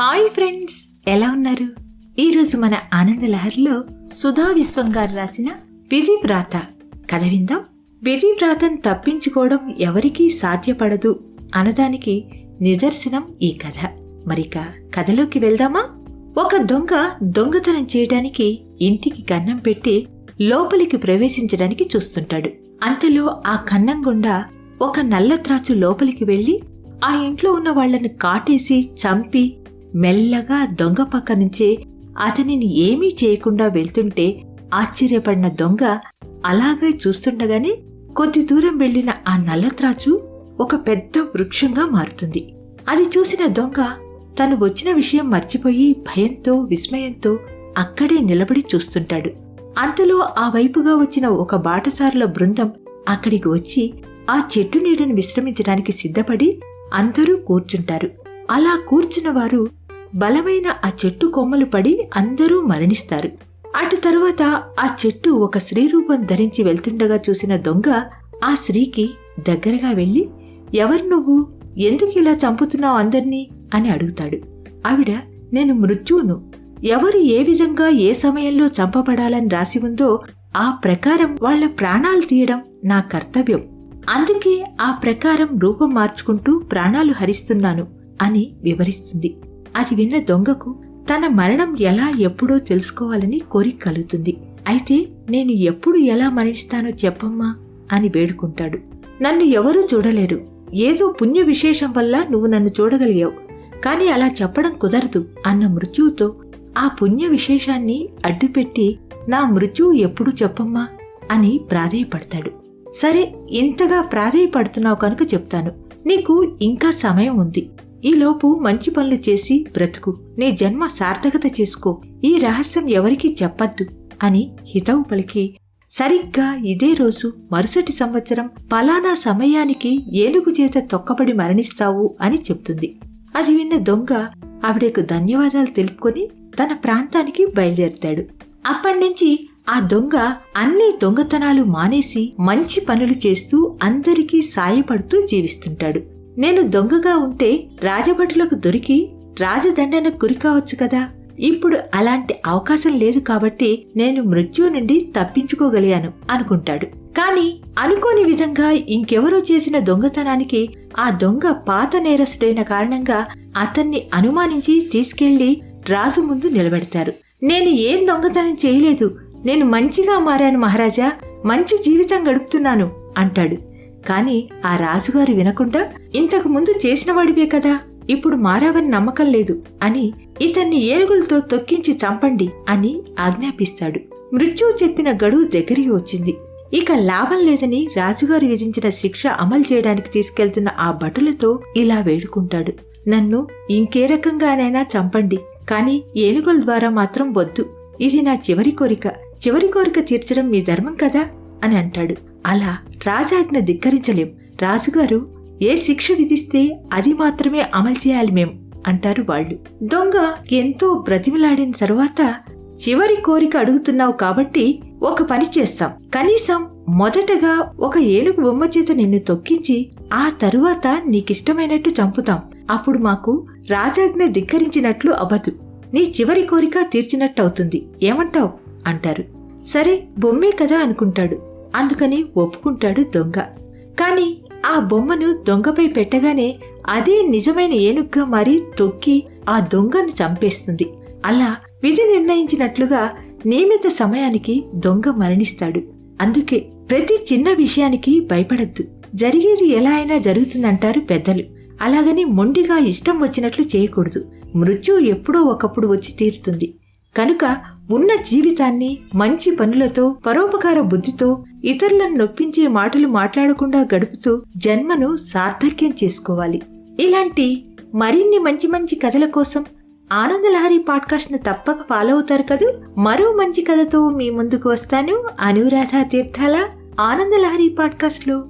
Hi friends ఎలా ఉన్నారు? ఈరోజు మన ఆనందలహర్లో సుధా విశ్వం గారు రాసిన విధివ్రాత కథ విందాం. విధివ్రాతను తప్పించుకోవడం ఎవరికీ సాధ్యపడదు అనదానికి నిదర్శనం ఈ కథ. మరిక కథలోకి వెళ్దామా? ఒక దొంగ దొంగతనం చేయడానికి ఇంటికి కన్నం పెట్టి లోపలికి ప్రవేశించడానికి చూస్తుంటాడు. అంతలో ఆ కన్నం గుండా ఒక నల్లత్రాచు లోపలికి వెళ్ళి ఆ ఇంట్లో ఉన్న వాళ్ళను కాటేసి చంపి మెల్లగా దొంగ పక్క నుంచే అతనిని ఏమీ చేయకుండా వెళ్తుంటే ఆశ్చర్యపడిన దొంగ అలాగే చూస్తుండగానే కొద్ది దూరం వెళ్ళిన ఆ నల్లత్రాచు ఒక పెద్ద వృక్షంగా మారుతుంది. అది చూసిన దొంగ తను వచ్చిన విషయం మర్చిపోయి భయంతో విస్మయంతో అక్కడే నిలబడి చూస్తుంటాడు. అంతలో ఆ వైపుగా వచ్చిన ఒక బాటసారుల బృందం అక్కడికి వచ్చి ఆ చెట్టు నీడను విశ్రమించడానికి సిద్ధపడి అందరూ కూర్చుంటారు. అలా కూర్చున్న వారు బలమైన ఆ చెట్టు కొమ్మలు పడి అందరూ మరణిస్తారు. అటు తరువాత ఆ చెట్టు ఒక స్త్రీ రూపం ధరించి వెళ్తుండగా చూసిన దొంగ ఆ స్త్రీకి దగ్గరగా వెళ్ళి ఎవరు నువ్వు? ఎందుకు ఇలా చంపుతున్నావు అందర్నీ? అని అడుగుతాడు. ఆవిడ నేను మృత్యువును. ఎవరు ఏ విధంగా ఏ సమయంలో చంపబడాలని రాసి ఉందో ఆ ప్రకారం వాళ్ళ ప్రాణాలు తీయడం నా కర్తవ్యం. అందుకే ఆ ప్రకారం రూపం మార్చుకుంటూ ప్రాణాలు హరిస్తున్నాను అని వివరిస్తుంది. అది విన్న దొంగకు తన మరణం ఎలా ఎప్పుడో తెలుసుకోవాలని కోరిక కలుగుతుంది. అయితే నేను ఎప్పుడు ఎలా మరణిస్తానో చెప్పమ్మా అని వేడుకుంటాడు. నన్ను ఎవరూ చూడలేరు. ఏదో పుణ్య విశేషం వల్ల నువ్వు నన్ను చూడగలిగావు. కాని అలా చెప్పడం కుదరదు అన్న మృత్యువుతో ఆ పుణ్య విశేషాన్ని అడ్డుపెట్టి నా మృత్యువు ఎప్పుడు చెప్పమ్మా అని ప్రాధేయపడతాడు. సరే ఇంతగా ప్రాధేయపడుతున్నావు కనుక చెప్తాను. నీకు ఇంకా సమయం ఉంది. ఈలోపు మంచి పనులు చేసి బ్రతుకు. నీ జన్మ సార్థకత చేసుకో. ఈ రహస్యం ఎవరికీ చెప్పద్దు అని హితవు పలికి. సరిగ్గా ఇదే రోజు మరుసటి సంవత్సరం పలానా సమయానికి ఏనుగు చేత తొక్కబడి మరణిస్తావు అని చెప్తుంది. అది విన్న దొంగ ఆవిడకు ధన్యవాదాలు తెలుపుకొని తన ప్రాంతానికి బయలుదేరుతాడు. అప్పటినుంచి ఆ దొంగ అన్ని దొంగతనాలు మానేసి మంచి పనులు చేస్తూ అందరికీ సాయపడుతూ జీవిస్తుంటాడు. నేను దొంగగా ఉంటే రాజభటులకు దొరికి రాజదండనకు గురి కావచ్చు కదా. ఇప్పుడు అలాంటి అవకాశం లేదు కాబట్టి నేను మృత్యువు నుండి తప్పించుకోగలిగాను అనుకుంటాడు. కాని అనుకోని విధంగా ఇంకెవరో చేసిన దొంగతనానికి ఆ దొంగ పాత నేరస్తుడైన కారణంగా అతన్ని అనుమానించి తీసుకెళ్ళి రాజు ముందు నిలబెడతారు. నేను ఏం దొంగతనం చేయలేదు. నేను మంచిగా మారాను మహారాజా. మంచి జీవితం గడుపుతున్నాను అంటాడు. కాని ఆ రాజుగారు వినకుండా ఇంతకు ముందు చేసినవాడివే కదా. ఇప్పుడు మారావని నమ్మకం లేదు అని ఇతన్ని ఏనుగులతో తొక్కించి చంపండి అని ఆజ్ఞాపిస్తాడు. మృత్యువు చెప్పిన గడువు దగ్గరికి వచ్చింది. ఇక లాభం లేదని రాజుగారు విధించిన శిక్ష అమలు చేయడానికి తీసుకెళ్తున్న ఆ భటులతో ఇలా వేడుకుంటాడు. నన్ను ఇంకే రకంగానైనా చంపండి కాని ఏనుగుల ద్వారా మాత్రం వద్దు. ఇది నా చివరి కోరిక. చివరి కోరిక తీర్చడం మీ ధర్మం కదా అని అంటాడు. అలా రాజాజ్ఞ ధిక్కరించలేం. రాజుగారు ఏ శిక్ష విధిస్తే అది మాత్రమే అమలు చేయాలి మేం అంటారు వాళ్ళు. దొంగ ఎంతో బ్రతిమిలాడిన తరువాత చివరి కోరిక అడుగుతున్నావు కాబట్టి ఒక పని చేస్తాం. కనీసం మొదటగా ఒక ఏనుగు బొమ్మ చేత నిన్ను తొక్కించి ఆ తరువాత నీకిష్టమైనట్టు చంపుతాం. అప్పుడు మాకు రాజాజ్ఞ ధిక్కరించినట్లు అవ్వదు. నీ చివరి కోరిక తీర్చినట్టు అవుతుంది ఏమంటావ్? అంటారు. సరే బొమ్మే కదా అనుకుంటాడు. అందుకని ఒప్పుకుంటాడు దొంగ. కాని ఆ బొమ్మను దొంగపై పెట్టగానే అదే నిజమైన ఏనుగ్గా మారి తొక్కి ఆ దొంగను చంపేస్తుంది. అలా విధి నిర్ణయించినట్లుగా నియమిత సమయానికి దొంగ మరణిస్తాడు. అందుకే ప్రతి చిన్న విషయానికి భయపడద్దు. జరిగేది ఎలా అయినా జరుగుతుందంటారు పెద్దలు. అలాగని మొండిగా ఇష్టం వచ్చినట్లు చేయకూడదు. మృత్యు ఎప్పుడో ఒకప్పుడు వచ్చి తీరుతుంది. కనుక ఉన్న జీవితాన్ని మంచి పనులతో పరోపకార బుద్ధితో ఇతరులను నొప్పించే మాటలు మాట్లాడకుండా గడుపుతూ జన్మను సార్థక్యం చేసుకోవాలి. ఇలాంటి మరిన్ని మంచి మంచి కథల కోసం ఆనందలహరి పాడ్కాస్ట్ను తప్పక ఫాలో అవుతారు కదూ? మరో మంచి కథతో మీ ముందుకు వస్తాను. అనురాధ తీర్థాల ఆనందలహరి పాడ్కాస్ట్లో.